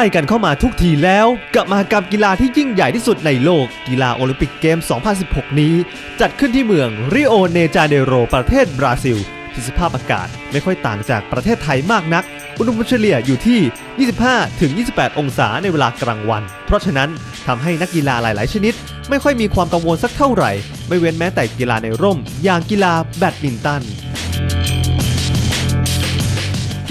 ล้กันเข้ามาทุกทีแล้ว กับมหกรรมกีฬาที่ยิ่งใหญ่ที่สุดในโลกกีฬาโอลิมปิกเกม 2016 นี้ จัดขึ้นที่เมืองริโอเนจาเนโร ประเทศบราซิล ที่สภาพอากาศไม่ค่อยต่างจากประเทศไทยมากนัก อุณหภูมิเฉลี่ยอยู่ที่ 25-28 องศาในเวลากลางวัน เพราะฉะนั้นทำให้นักกีฬาหลาย ๆ ชนิด ไม่ค่อยมีความกังวลสักเท่าไหร่ ไม่เว้นแม้แต่กีฬาในร่ม อย่างกีฬาแบดมินตัน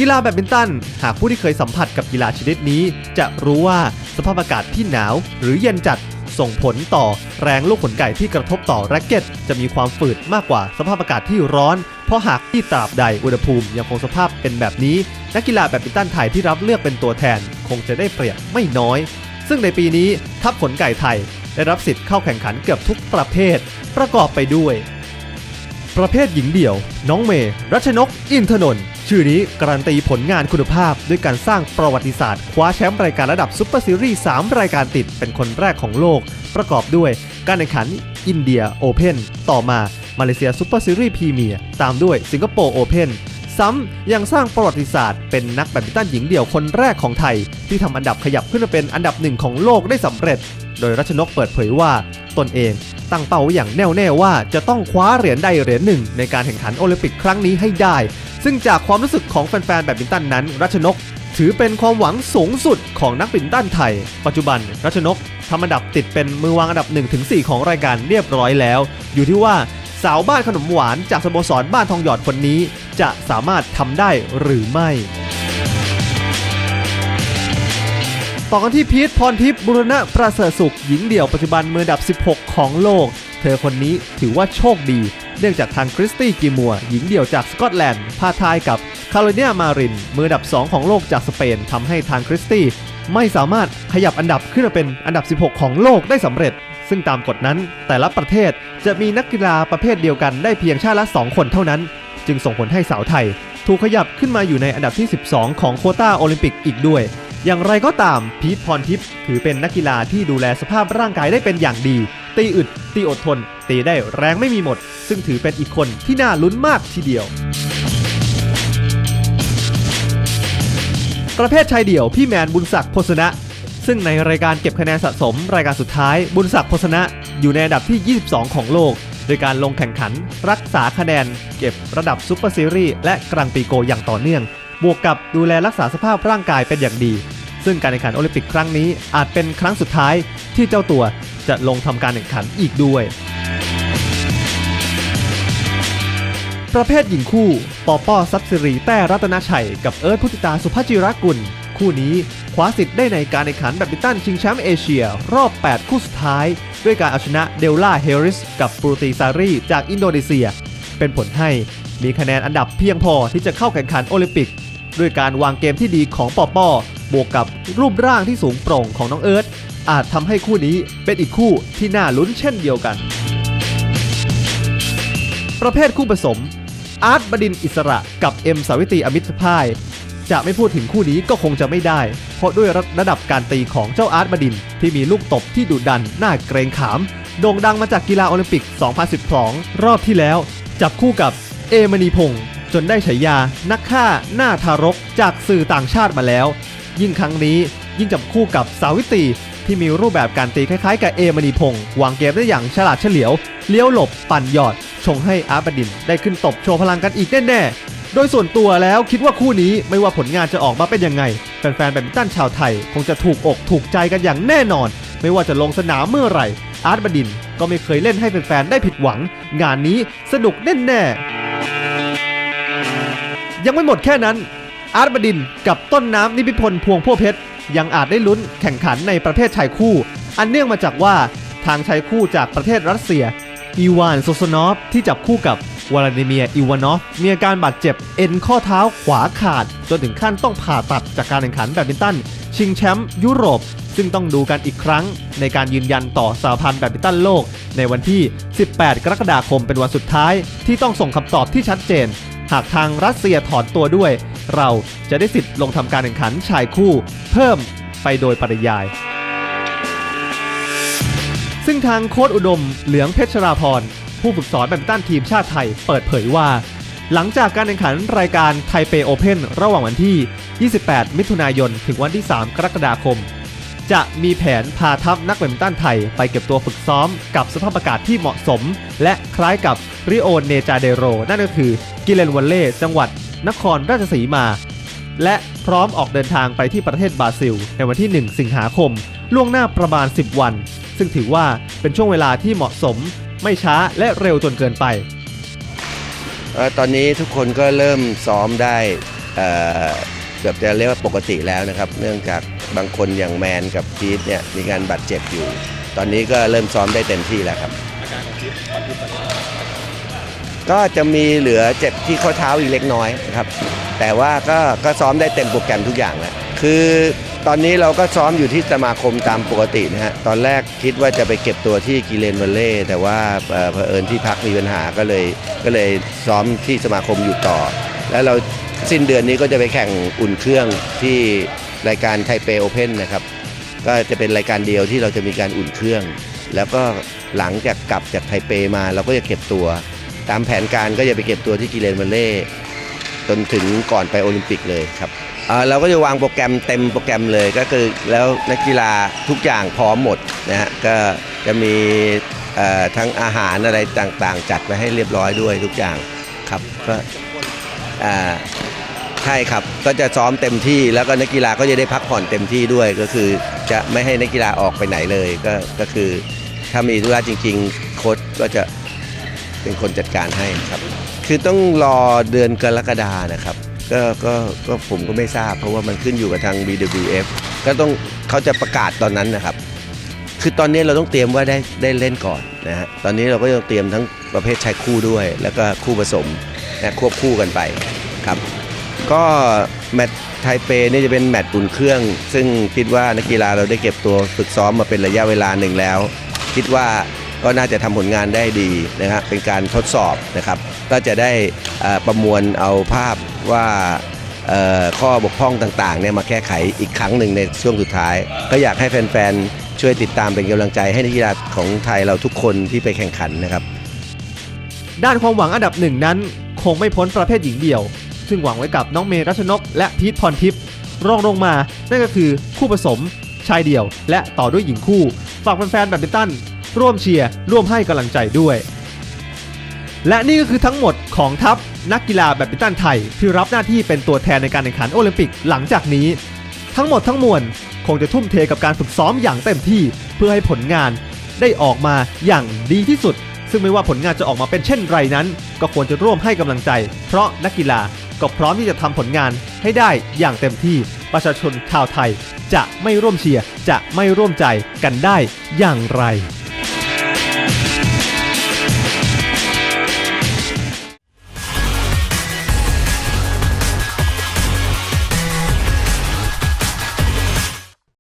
กีฬาแบดมินตัน หากผู้ที่เคยสัมผัสกับกีฬาชนิดนี้ จะรู้ว่าสภาพอากาศที่หนาวหรือเย็นจัดส่งผลต่อแรงลูกขนไก่ที่กระทบต่อแร็กเก็ต จะมีความฝืดมากกว่าสภาพอากาศที่ร้อน เพราะหากที่ตราบใดอุณหภูมิยังคงสภาพเป็นแบบนี้ นักกีฬาแบดมินตันไทยที่รับเลือกเป็นตัวแทน คงจะได้เปรียบไม่น้อย ซึ่งในปีนี้ทัพขนไก่ไทย ได้รับสิทธิ์เข้าแข่งขันเกือบทุกประเภท ประกอบไปด้วย ประเภทหญิงเดี่ยว น้องเมย์รัชนก อินทนนท์ ชื่อนี้การันตีผลงานคุณภาพด้วยการสร้างประวัติศาสตร์ คว้าแชมป์รายการระดับซุปเปอร์ซีรีส์3รายการติดเป็นคนแรกของโลก ประกอบด้วยการแข่งขันอินเดียโอเพนต่อมามาเลเซียซุปเปอร์ซีรีส์พรีเมียร์ตามด้วยสิงคโปร์โอเพนซ้ำยังสร้างประวัติศาสตร์เป็นนักแบดมินตันหญิงเดี่ยวคนแรกของไทย ที่ทำอันดับขยับขึ้นมาเป็นอันดับหนึ่งของโลกได้สำเร็จ โดยรัชนกเปิดเผยว่าตนเองตั้งเป้าอย่างแน่วแน่ว่าจะต้องคว้าเหรียญใดเหรียญหนึ่งในการแข่งขันโอลิมปิกครั้งนี้ให้ได้ ซึ่งจากความรู้สึกของแฟนๆแบดมินตันนั้น รัชนก ถือเป็นความหวังสูงสุดของนักแบดมินตันไทย ปัจจุบัน รัชนกทำอันดับติดเป็นมือวางอันดับ 1-4 ของรายการเรียบร้อยแล้ว อยู่ที่ว่าสาวบ้านขนมหวานจากสโมสรบ้านทองหยอดคนนี้ จะสามารถทำได้หรือไม่ต่อกันที่พีทพรทิพย์บุรณะประเสริฐสุขหญิงเดี่ยวปัจจุบันมืออันดับ 16 ของโลก เธอคนนี้ถือว่าโชคดี เนื่องจากทางคริสตี้กิมัว หญิงเดี่ยวจากสกอตแลนด์พาทายกับคาร์โลเนียมาริน มืออันดับ 2 ของโลกจากสเปนทำให้ทางคริสตี้ไม่สามารถขยับอันดับขึ้นมาเป็นอันดับ 16 ของโลกได้สำเร็จ ซึ่งตามกฎนั้นแต่ละประเทศจะมีนักกีฬาประเภทเดียวกันได้เพียงชาติละ 2 คนเท่านั้น จึงส่งผลให้สาวไทย ถูกขยับขึ้นมาอยู่ในอันดับที่ 12 ของโคต้าโอลิมปิกอีกด้วย อย่างไรก็ตามพีทพรทิพย์ถือเป็นนักกีฬาที่ดูแลสภาพร่างกายได้เป็นอย่างดี ตีอึด ตีอดทน ตีได้แรงไม่มีหมด ซึ่งถือเป็นอีกคนที่น่าลุ้นมากทีเดียว ประเภทชายเดี่ยวพี่แมนบุญศักดิ์โพสนะ ซึ่งในรายการเก็บคะแนนสะสม รายการสุดท้าย บุญศักดิ์โพสนะ อยู่ในอันดับที่ 22 ของโลก โดยการลงแข่งขัน รักษาคะแนน เก็บระดับซุปเปอร์ซีรีส์และกรังปีโกอย่างต่อเนื่อง บวกกับดูแลรักษาสภาพร่างกายเป็นอย่างดีซึ่งการแข่งขันโอลิมปิกครั้งนี้อาจเป็นครั้งสุดท้ายที่เจ้าตัว จะลงทำการแข่งขันอีกด้วย ประเภทหญิงคู่ ปอป้อซับซิรีแต้รัตนชัย กับเอิร์ธพุทธิตาสุภจิรกุล คู่นี้คว้าสิทธิ์ได้ในการแข่งขันแบดมินตันชิงแชมป์เอเชีย รอบ 8 คู่สุดท้าย ด้วยการเอาชนะเดลล่าเฮริส กับปรูตีซารีจากอินโดนีเซีย เป็นผลให้มีคะแนนอันดับเพียงพอที่จะเข้าแข่งขันโอลิมปิก ด้วยการวางเกมที่ดีของปอป้อบวกกับรูปร่างที่สูงโปร่งของน้องเอิร์ธ อาจทำให้คู่นี้เป็นอีกคู่ที่น่าลุ้นเช่นเดียวกัน ประเภทคู่ผสม อาร์ตบดินอิสระกับเอ็มสาวิตรีอมิตรพาย จะไม่พูดถึงคู่นี้ก็คงจะไม่ได้ เพราะด้วยระดับการตีของเจ้าอาร์ตบดินที่มีลูกตบที่ดุดันน่าเกรงขาม โด่งดังมาจากกีฬาโอลิมปิก 2012 รอบที่แล้ว จับคู่กับเอมณีพงศ์จนได้ฉายานักฆ่าหน้าทารกจากสื่อต่างชาติมาแล้ว ยิ่งครั้งนี้ยิ่งจับคู่กับสาวิตรี ที่มีรูปแบบการตีคล้ายๆ กับเอมณีพงศ์วางเกมได้อย่างฉลาดเฉลียว เลี้ยวหลบปั่นหยอด ชงให้อาร์บดินได้ขึ้นตบโชว์พลังกันอีกแน่ๆ โดยส่วนตัวแล้วคิดว่าคู่นี้ไม่ว่าผลงานจะออกมาเป็นยังไง แฟนๆแบดมินตันชาวไทย คงจะถูกอกถูกใจกันอย่างแน่นอน ไม่ว่าจะลงสนามเมื่อไหร่ อาร์ตบดินก็ไม่เคยเล่นให้แฟนๆได้ผิดหวัง งานนี้สนุกแน่ๆยังไม่หมดแค่นั้นอาร์ตบดินกับต้นน้ำนิพิพลพวงพัวเพชร ยังอาจได้ลุ้นแข่งขันในประเภทชายคู่ อันเนื่องมาจากว่าทางชายคู่จากประเทศรัสเซีย อีวานโซโซนอฟที่จับคู่กับวลาดิเมียอีวานอฟมีอาการบาดเจ็บเอ็นข้อเท้าขวาขาด จนถึงขั้นต้องผ่าตัดจากการแข่งขันแบดมินตัน ชิงแชมป์ยุโรป ซึ่งต้องดูกันอีกครั้ง ในการยืนยันต่อสหพันธ์แบดมินตันโลก ในวันที่ 18 กรกฎาคมเป็นวันสุดท้าย ที่ต้องส่งคำตอบที่ชัดเจน หากทางรัสเซียถอนตัวด้วย เราจะได้สิทธิ์ลงทำการแข่งขันชายคู่ เพิ่มไปโดยปริยาย ซึ่งทางโค้ดอุดมเหลืองเพชรราพรผู้ฝึกสอนแบดมินตันทีมชาติไทยเปิดเผยว่า หลังจากการแข่งขันรายการไทเปโอเพนระหว่างวันที่ 28 มิถุนายน ถึงวันที่ 3 กรกฎาคม จะมีแผนพาทัพนักแบดมินตันไทยไปเก็บตัวฝึกซ้อมกับสภาพอากาศที่เหมาะสม และคล้ายกับริโอเนจาเดโร นั่นก็คือกิเลนวัลเล่จังหวัด นครราชสีมา และพร้อมออกเดินทางไปที่ประเทศบราซิล ในวันที่ 1 สิงหาคม ล่วงหน้าประมาณ 10 วัน ซึ่งถือว่าเป็นช่วงเวลาที่เหมาะสม ไม่ช้าและเร็วจนเกินไปออตอนนี้ทุกคนก็เริ่มซ้อมได้เกือบจะเรียกว่าปกติแล้วนะครับ เนื่องจากบางคนอย่างแมนกับพีทเนี่ยมีการบาดเจ็บอยู่ ตอนนี้ก็เริ่มซ้อมได้เต็มที่แล้วครับก็ ก็จะมีเหลือเจ็บที่ข้อเท้าอีกเล็กน้อยนะครับ แต่ว่าก็ก็ซ้อมได้เต็มโปรแกรมทุกอย่างแล้วคือตอนนี้เราก็ซ้อมอยู่ที่สมาคมตามปกตินะฮะตอนแรกคิดว่าจะไปเก็บตัวที่กิเลนวัลเล่ แต่ว่าเอ่อเผอิญที่พักมีปัญหาก็เลยก็เลยซ้อมที่สมาคมอยู่ต่อ แล้วเราสิ้นเดือนนี้ก็จะไปแข่งอุ่นเครื่องที่รายการไทเปโอเพ่นนะครับ ก็จะเป็นรายการเดียวที่เราจะมีการอุ่นเครื่อง แล้วก็หลังจากกลับจากไทเปมาเราก็จะเก็บตัว ตามแผนการก็จะไปเก็บตัวที่กิเลนวัลเล่จนถึงก่อนไปโอลิมปิกเลยครับเราก็จะวางโปรแกรมเต็มโปรแกรมเลยก็คือแล้วนักกีฬาทุกอย่างพร้อมหมดนะฮะก็จะมีทั้งอาหารอะไรต่างๆ จัดไว้ให้เรียบร้อยด้วยทุกอย่างครับก็อ่าใช่ครับก็จะซ้อมเต็มที่แล้วก็นักกีฬาก็จะได้พักผ่อนเต็มที่ด้วยก็คือจะไม่ให้นักกีฬาออกไปไหนเลยก็ก็คือถ้ามีธุระจริง ๆ โค้ชก็จะ เป็นคนจัดการให้ครับ คือต้องรอเดือนกรกฎานะครับก็ก็ก็ผมก็ไม่ทราบ เพราะว่ามันขึ้นอยู่กับทาง BWF ก็ต้องเขาจะประกาศตอนนั้นนะครับ คือตอนนี้เราต้องเตรียมว่าได้ได้เล่นก่อนนะฮะตอนนี้เราก็ต้องเตรียมทั้งประเภทชายคู่ด้วย แล้วก็คู่ผสมนะควบคู่กันไปครับ ก็แมตช์ไทเปนี่จะเป็นแมตช์อุ่นเครื่อง ซึ่งคิดว่านักกีฬาเราได้เก็บตัวฝึกซ้อมมาเป็นระยะเวลาหนึ่งแล้ว คิดว่า ก็น่าจะทำผลงานได้ดีนะฮะเป็นการทดสอบนะครับ ก็จะได้ประมวลเอาภาพว่าข้อบกพร่องต่างๆเนี่ยมาแก้ไขอีกครั้งหนึ่งในช่วงสุดท้าย ก็อยากให้แฟนๆ ช่วยติดตามเป็นกำลังใจให้นักกีฬาของไทยเราทุกคนที่ไปแข่งขันนะครับ ด้านความหวังอันดับหนึ่งนั้น คงไม่พ้นประเภทหญิงเดี่ยว ซึ่งหวังไว้กับน้องเมรัชนก และพีทพรทิพย์รองลงมา นั่นก็คือคู่ผสมชายเดี่ยว และต่อด้วยหญิงคู่ฝากแฟนๆแบดมินตัน ร่วมเชียร์ร่วมให้กำลังใจด้วย และนี่ก็คือทั้งหมดของทัพนักกีฬาแบดมินตันไทย ที่รับหน้าที่เป็นตัวแทนในการแข่งขันโอลิมปิกหลังจากนี้ ทั้งหมดทั้งมวลคงจะทุ่มเทกับการฝึกซ้อมอย่างเต็มที่เพื่อให้ผลงานได้ออกมาอย่างดีที่สุด ซึ่งไม่ว่าผลงานจะออกมาเป็นเช่นไรนั้น ก็ควรจะร่วมให้กำลังใจ เพราะนักกีฬาก็พร้อมที่จะทำผลงานให้ได้อย่างเต็มที่ประชาชนชาวไทย จะไม่ร่วมเชียร์จะไม่ร่วมใจกันได้อย่างไร